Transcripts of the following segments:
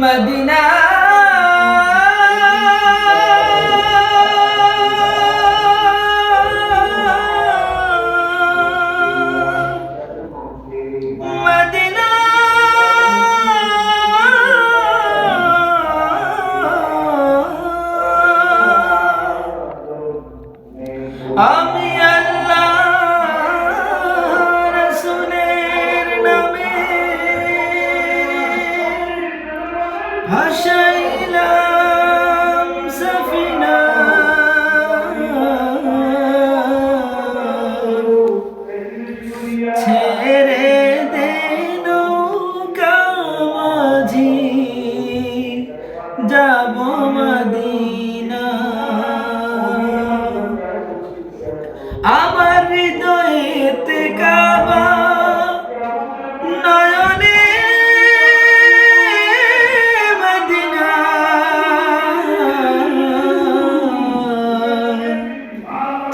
Medina. আমি ভাসাইলাম সফিনা। ছেড়ে দে নৌকা মাঝি যাব আমার হৃদয়েতে কাবা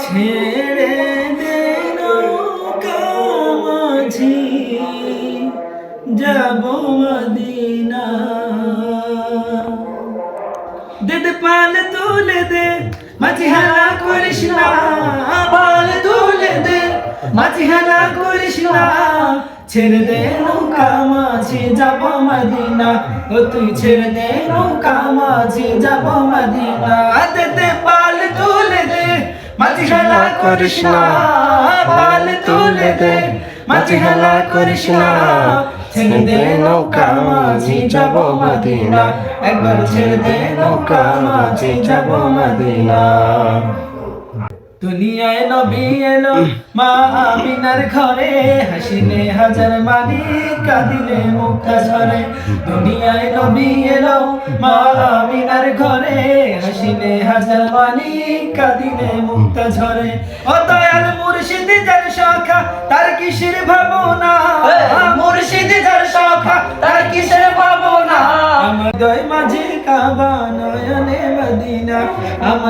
ছেড়ে দে নৌকা মাঝি, যাব মদিনা। দে দে পাল তুলে দে, মাঝি হালা করিস না, পাল তুলে দে, মাঝি হালা করিস না। ছেড়ে দে নৌকা মাঝি, যাব মদিনা। ও তুই ছেড়ে দে নৌকা মাঝি, যাব মদিনা। দে দে পাল মাঝি হালা করিস না পাল তুলে দে। মাঝি করিস না ছেড়ে দে নৌকা মাঝি, যাব মদিনা। একবার ছেড়ে দে নৌকা মাঝি, যাব মদিনা। দুনিয়ায় নবী এলো, মা আমিনার ঘরে। হাসিলে হাজার মানি কাঁদিলে মুক্তা ঝরে। দুনিয়ায় নবী এলো, মা আমিনার ঘরে। হাসিলে হাজার মানি কাদিনে মুক্ত ঝরে। ও দয়াল মুর্শিদি যার শাখা তার কিসের ভাবনা? মুর্শিদি যার শাখা তার কিসের ভাবনা? আমার দয় মাঝে কাবা নয়নে মদিনা। আমার